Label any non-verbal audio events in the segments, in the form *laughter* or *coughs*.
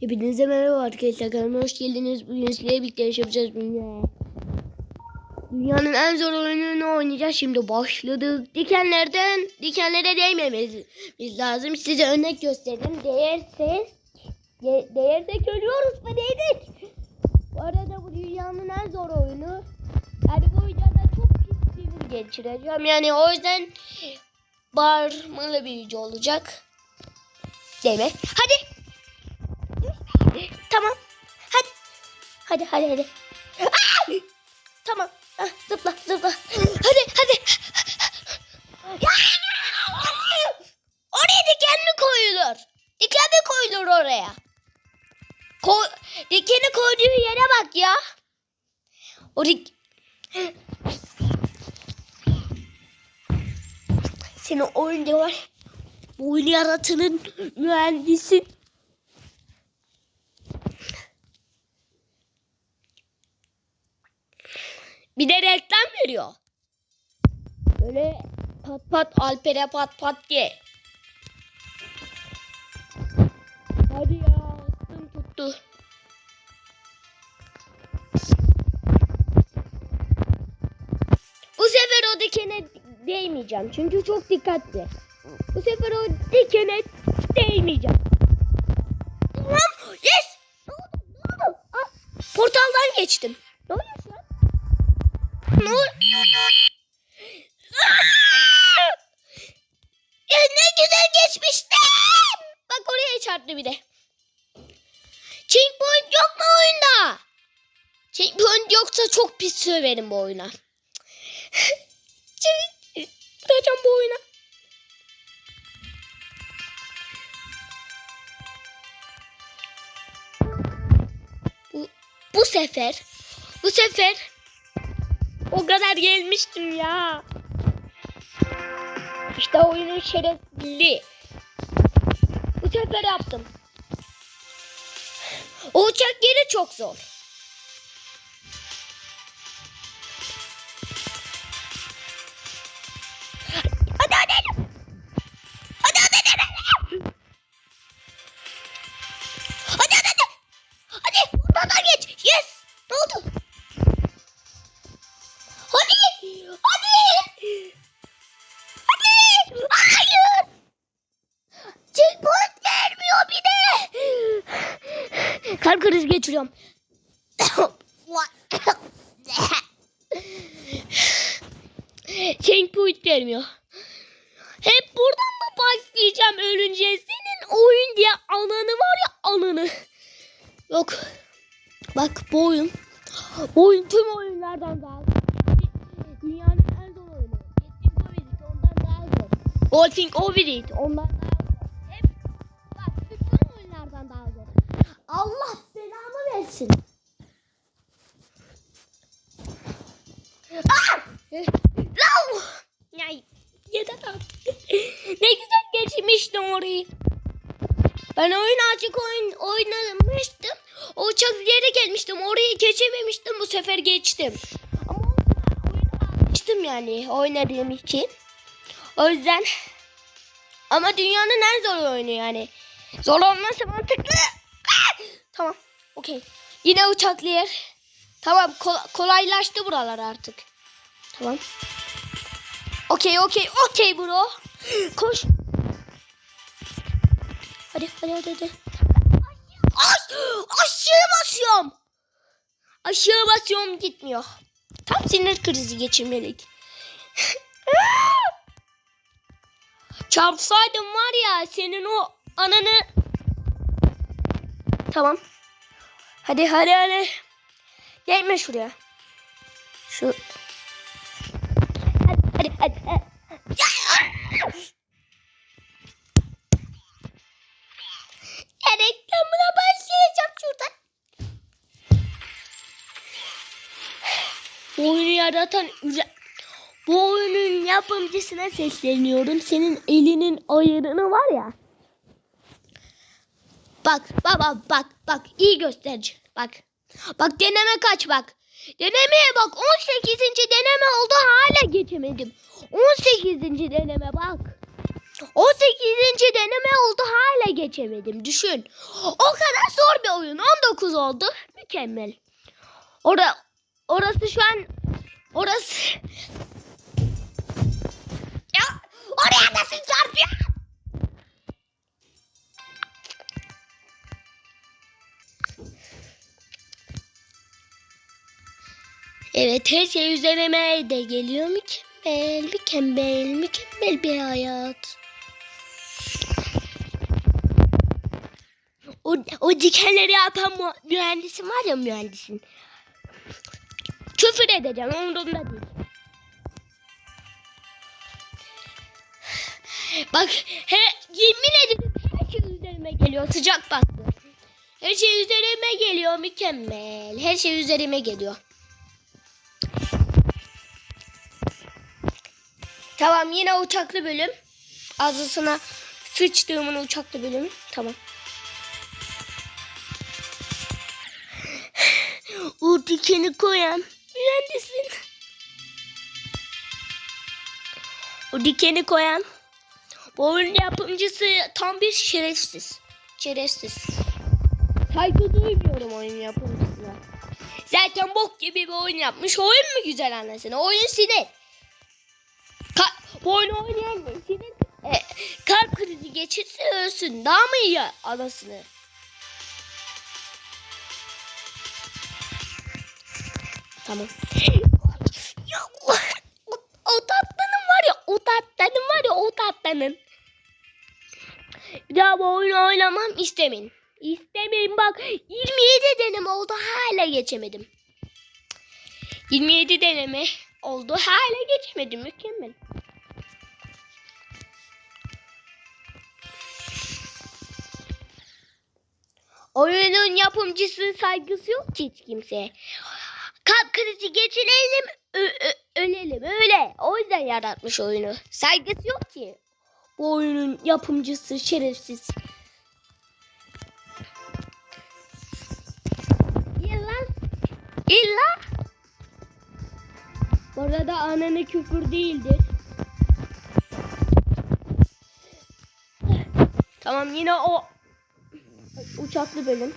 Hepinize merhaba arkadaşlar. Kanalıma hoş geldiniz. Bugün sizlerle birlikte yaşayacağız dünya. Dünyanın en zor oyununu oynayacağız. Şimdi başladık. Dikenlerden dikenlere değmememiz lazım. Size örnek gösterdim. Değerse de, değersek ölüyoruz ve değdik. Bu arada bu dünyanın en zor oyunu. Yani bu videoda çok pis sinir geçireceğim. Yani o yüzden bağırmalı bir video olacak. Mi? Hadi. Tamam. Hadi. Hadi hadi hadi. Aa! Tamam. Ah, zıpla zıpla. Hadi hadi. Ya! Oraya diken mi koyulur? Diken mi koyulur oraya? Ko dikeni koyduğu yere bak ya. O dik... Senin oyunda var. Bu oyunu yaratanın Bir de reklam veriyor. Böyle pat pat Alper'e pat pat diye. Hadi ya ıstım tuttu. Bu sefer o dikene değmeyeceğim. Çünkü çok dikkatli. Bu sefer o dikene değmeyeceğim. Yes. Portaldan geçtim. Ne! Ya ne güzel geçmiştim. Bak oraya çarptı bir de. Checkpoint yok mu oyunda? Checkpoint yoksa çok pis söverim bu oyuna. Bırakacağım bu oyuna. Bu, bu sefer bu sefer o kadar gelmiştim ya. İşte oyunun şerefli. Bu sefer yaptım. O uçak yeri çok zor. Kalp krizi geçiriyorum. Checkpoint vermiyor. Hep buradan mı başlayacağım ölünce? Senin oyun diye ananı var ya ananı. Yok. Bak bu oyun. Bu oyun tüm oyunlardan daha Dünyanın en zor oyunu. Getting Over ondan daha zor. Walking Over ondan daha versin. Ah! Ya yeter artık. *laughs* ne güzel geçmiştim orayı. Ben oyun açık oyun oynamıştım. O uçak yere gelmiştim. Orayı geçememiştim. Bu sefer geçtim. Ama oyunu açtım yani oynadığım için. O yüzden ama dünyanın en zor oyunu yani. Zor olması mantıklı. Ah! Tamam. Okey. Yine uçaklı yer. Tamam kol- kolaylaştı buralar artık. Tamam. Okey okey okey bro. Koş. Hadi hadi hadi hadi. Aş, aşağı basıyorum. Aşağı basıyorum gitmiyor. Tam sinir krizi geçirmelik. *laughs* Çarpsaydım var ya senin o ananı. Tamam. Hadi hadi hadi. Gelme şuraya. Şu. Hadi hadi hadi. hadi. Ya reklamına başlayacağım şuradan. Bu oyunu yaratan bu oyunun yapımcısına sesleniyorum. Senin elinin ayarını var ya. Bak baba bak bak iyi gösterici. Bak. Bak deneme kaç bak. Denemeye bak 18. deneme oldu hala geçemedim. 18. deneme bak. 18. deneme oldu hala geçemedim. Düşün. O kadar zor bir oyun. 19 oldu. Mükemmel. Ora, orası şu an orası ya oraya nasıl çarpıyor? Evet her şey üzerime de geliyor mükemmel, mükemmel, mükemmel bir hayat. O, o dikenleri yapan mühendisin var ya mühendisin. Küfür edeceğim umurumda değil. Bak he, yemin ederim her şey üzerime geliyor sıcak bastı. Her şey üzerime geliyor mükemmel. Her şey üzerime geliyor. Tamam yine uçaklı bölüm. Ağzısına sıçtığımın uçaklı bölümü. Tamam. *sighs* o dikeni koyan mühendisin. O dikeni koyan bu oyun yapımcısı tam bir şerefsiz. Şerefsiz. Saygı duymuyorum oyun yapımcısına. Zaten bok gibi bir oyun yapmış. Oyun mu güzel anlasın? Oyun sinir. Bu oyunu sinir e, kalp krizi geçirse ölsün. Daha mı iyi anasını? Tamam. *gasps* ya, o, o tatlının var ya o tatlının var ya o tatlının. Bir daha bu oyunu oynamam istemeyin. İstemeyin bak 27 deneme oldu hala geçemedim. 27 deneme oldu hala geçemedim mükemmel. Oyunun yapımcısının saygısı yok ki hiç kimseye. Kalp krizi geçirelim, ölelim öyle. O yüzden yaratmış oyunu. Saygısı yok ki. Bu oyunun yapımcısı şerefsiz. İlla, illa. Bu arada ananı küfür değildir. Tamam yine o uçaklı bölüm.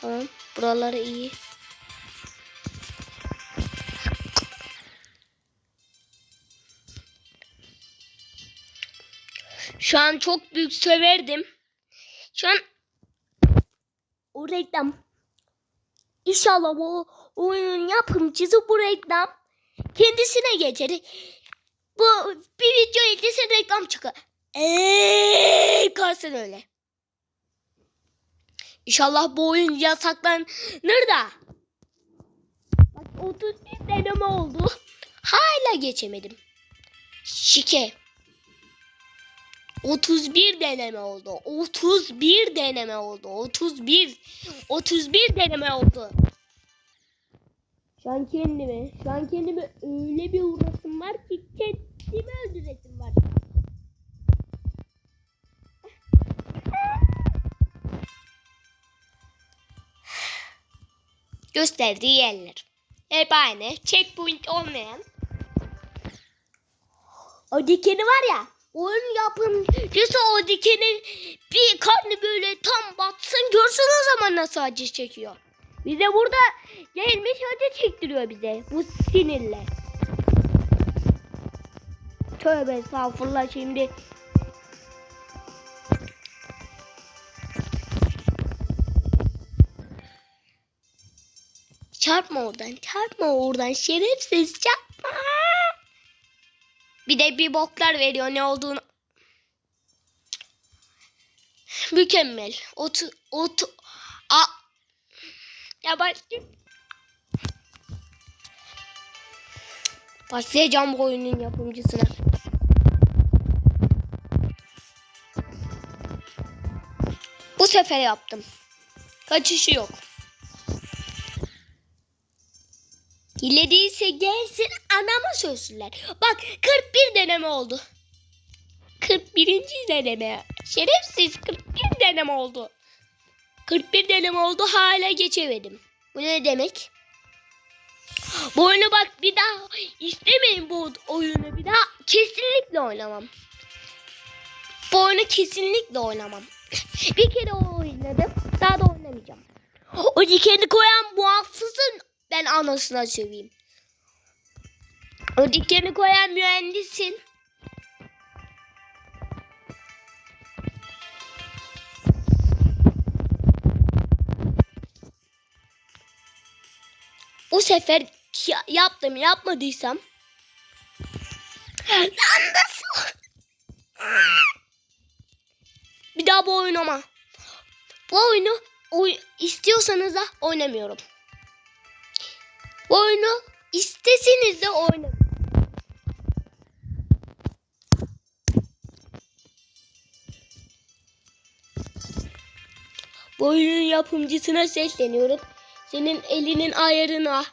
Tamam buraları iyi. Şu an çok büyük söverdim. Şu an o reklam. İnşallah bu oyunun yapımcısı bu reklam kendisine geçer. Bu bir video izlesin reklam çıkar. Eee kalsın öyle. İnşallah bu oyun yasaklanır da. Bak 31 deneme oldu. Hala geçemedim. Şike. 31 deneme oldu. 31 deneme oldu. 31. 31 deneme oldu. Şu an kendime, şu an kendime öyle bir uğrasım var ki kendimi öldüresim var. Gösterdiği yerler. Hep aynı. Checkpoint olmayan. O dikeni var ya. Oyun yapımcısı o dikeni bir karnı böyle tam batsın görsün o zaman nasıl acı çekiyor. Bize burada gelmiş acı çektiriyor bize bu sinirle. Tövbe estağfurullah şimdi. Çarpma oradan, çarpma oradan. Şerefsiz çarpma. Bir de bir boklar veriyor ne olduğunu. Mükemmel. Otu, otu, a. Ya bak. Başlayacağım bu oyunun yapımcısına. Bu sefer yaptım. Kaçışı yok. Hile değilse gelsin anama sözsünler. Bak 41 deneme oldu. 41. deneme. Şerefsiz 41 deneme oldu. 41 deneme oldu hala geçemedim. Bu ne demek? Bu oyunu bak bir daha istemeyin bu oyunu bir daha kesinlikle oynamam. Bu oyunu kesinlikle oynamam. Bir kere oynadım daha da oynamayacağım. O dikeni koyan muhafızın ben anasına söveyim. O dikeni koyan mühendisin. Bu sefer ya- yaptım yapmadıysam. Lan nasıl? Bir daha bu oynama. Bu oyunu oy istiyorsanız da oynamıyorum. Oyunu isteseniz de oynamıyorum. Bu oyunun yapımcısına sesleniyorum. Senin elinin ayarına.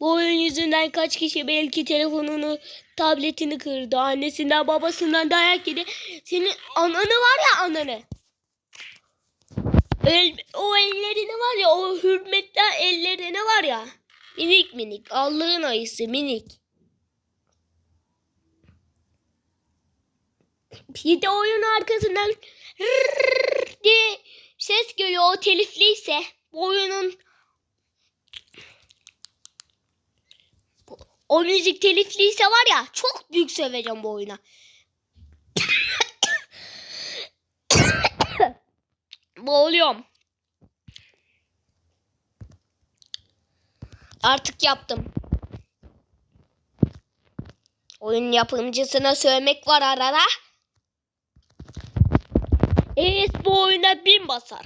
Bu oyun yüzünden kaç kişi belki telefonunu, tabletini kırdı. Annesinden, babasından dayak yedi. Senin ananı var ya ananı. El, o ellerini var ya, o hürmetli ellerini var ya. Minik minik, Allah'ın ayısı minik. Bir de oyun arkasından rrrr *laughs* diye ses geliyor. O telifliyse oyunun o müzik telifliyse var ya çok büyük seveceğim bu oyuna. *coughs* *coughs* Boğuluyorum. Artık yaptım. Oyun yapımcısına söylemek var arada. Evet bu oyuna bin basar.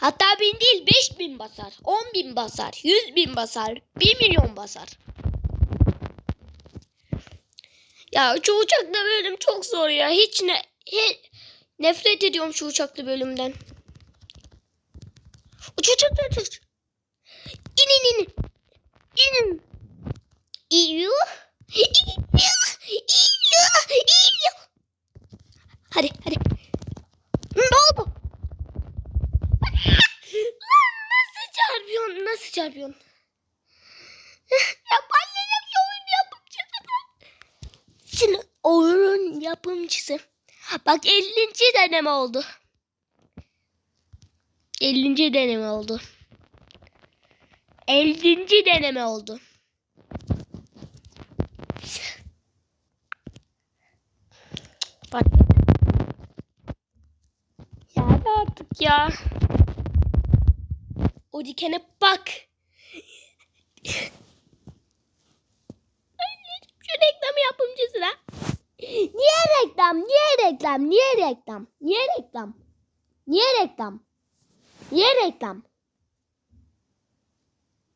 Hatta bin değil beş bin basar. On bin basar. Yüz bin basar. Bir milyon basar. Ya şu uçaklı bölüm çok zor ya. Hiç ne... He, nefret ediyorum şu uçaklı bölümden. Uç uç uç uç. İn in in. İnin. İyu. Hadi hadi. Ne oldu? Lan nasıl çarpıyorsun? Nasıl çarpıyorsun? ya annem şu oyun yapımcısı. Şimdi oyunun yapımcısı. Bak 50. deneme oldu. 50. deneme oldu. 50. deneme oldu. Bak. Ya artık ya. O dikene bak. Şu reklam yapımcısına. Niye reklam? Niye reklam? Niye reklam? Niye reklam? Niye reklam? Niye reklam?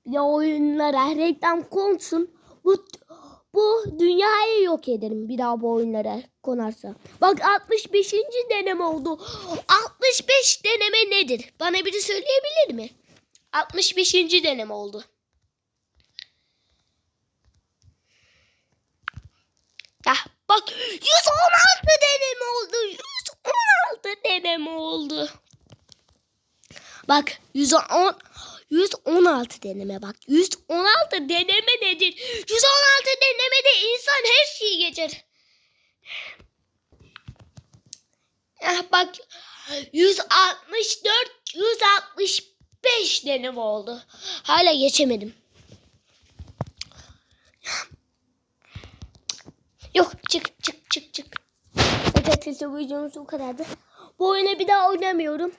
De oyunlara reklam konsun. Bu bu dünyayı yok ederim bir daha bu oyunlara konarsa. Bak 65. deneme oldu. 65 deneme nedir? Bana biri söyleyebilir mi? 65. deneme oldu. Ya bak 116 deneme oldu. 116 deneme oldu. Bak 110 116 deneme bak. 116 deneme nedir? 116 denemede insan her şeyi geçer. Ah bak 164 165 deneme oldu. Hala geçemedim. Yok çık çık çık çık. Evet arkadaşlar bu videomuz bu kadardı. Bu oyunu bir daha oynamıyorum.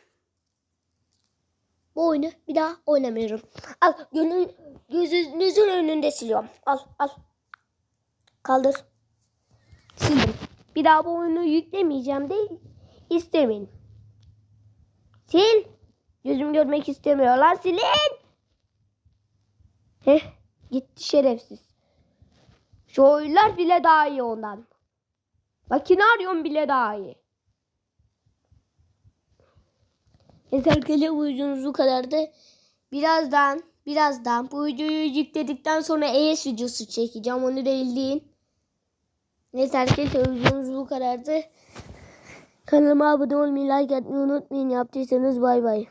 Bu oyunu bir daha oynamıyorum. Al gönül, gözünüzün önünde siliyorum. Al al. Kaldır. Sildim. Bir daha bu oyunu yüklemeyeceğim de istemeyin. Sil. Gözüm görmek istemiyorlar. Silin. Heh, gitti şerefsiz. Şu oyunlar bile daha iyi ondan. Makinaryon bile daha iyi. Arkadaşlar bu videomuz bu kadardı. Birazdan birazdan bu videoyu yükledikten sonra ES videosu çekeceğim. Onu değil değil. Neyse arkadaşlar videomuz bu kadardı. Kanalıma abone olmayı, like atmayı unutmayın. Yaptıysanız bay bay.